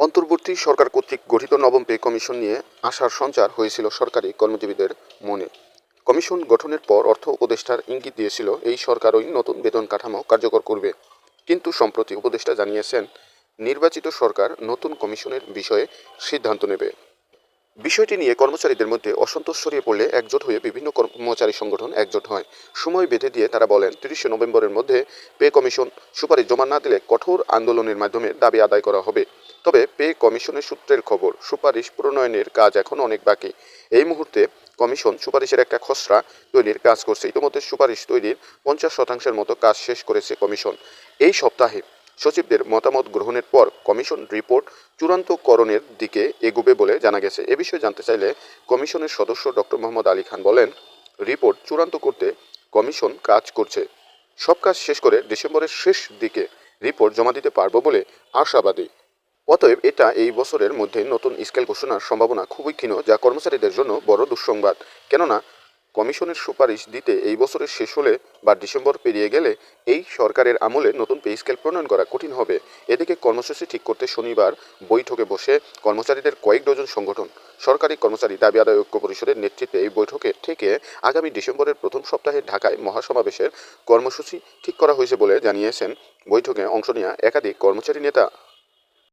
অন্তর্বর্তী সরকার কর্তৃক গঠিত নবম পে কমিশন নিয়ে আশার সঞ্চার হয়েছিল সরকারি কর্মজীবীদের মনে। কমিশন গঠনের পর অর্থ উপদেষ্টার ইঙ্গিত দিয়েছিল, এই সরকার ওই নতুন বেতন কাঠামো কার্যকর করবে। কিন্তু সম্প্রতি উপদেষ্টা জানিয়েছেন, নির্বাচিত সরকার নতুন কমিশনের বিষয়ে সিদ্ধান্ত নেবে। বিষয়টি নিয়ে কর্মচারীদের মধ্যে অসন্তোষ ছড়িয়ে পড়লে একজোট হয়ে বিভিন্ন কর্মচারী সংগঠন একজোট হয়। সময় বেঁধে দিয়ে তারা বলেন, তিরিশে নভেম্বরের মধ্যে পে কমিশন সুপারিশ জমা না দিলে কঠোর আন্দোলনের মাধ্যমে দাবি আদায় করা হবে। তবে পে কমিশনের সূত্রের খবর, সুপারিশ প্রণয়নের কাজ এখন অনেক বাকি। এই মুহূর্তে কমিশন সুপারিশের একটা খসড়া তৈরির কাজ করছে। ইতিমধ্যে সুপারিশ তৈরির পঞ্চাশ শতাংশের মতো কাজ শেষ করেছে কমিশন। এই সপ্তাহে সচিবদের মতামত গ্রহণের পর কমিশন রিপোর্ট চূড়ান্তকরণের দিকে এগুবে বলে জানা গেছে। এ বিষয়ে জানতে চাইলে কমিশনের সদস্য ডক্টর মোহাম্মদ আলী খান বলেন, রিপোর্ট চূড়ান্ত করতে কমিশন কাজ করছে। সব কাজ শেষ করে ডিসেম্বরের শেষ দিকে রিপোর্ট জমা দিতে পারব বলে আশাবাদী। অতএব এটা এই বছরের মধ্যে নতুন স্কেল ঘোষণার সম্ভাবনা খুবই ক্ষীণ, যা কর্মচারীদের জন্য বড় দুঃসংবাদ। কেননা, কমিশনের সুপারিশ দিতে এই বছরের শেষ হলে বা ডিসেম্বর পেরিয়ে গেলে এই সরকারের আমলে নতুন পে স্কেল প্রণয়ন করা কঠিন হবে। এদিকে কর্মসূচি ঠিক করতে শনিবার বৈঠকে বসে কর্মচারীদের কয়েক ডজন সংগঠন, সরকারি কর্মচারী দাবি আদায় ঐক্য পরিষদের নেতৃত্বে এই বৈঠকে থেকে আগামী ডিসেম্বরের প্রথম সপ্তাহে ঢাকায় মহাসমাবেশের কর্মসূচি ঠিক করা হয়েছে বলে জানিয়েছেন বৈঠকে অংশ নেওয়া একাধিক কর্মচারী নেতা।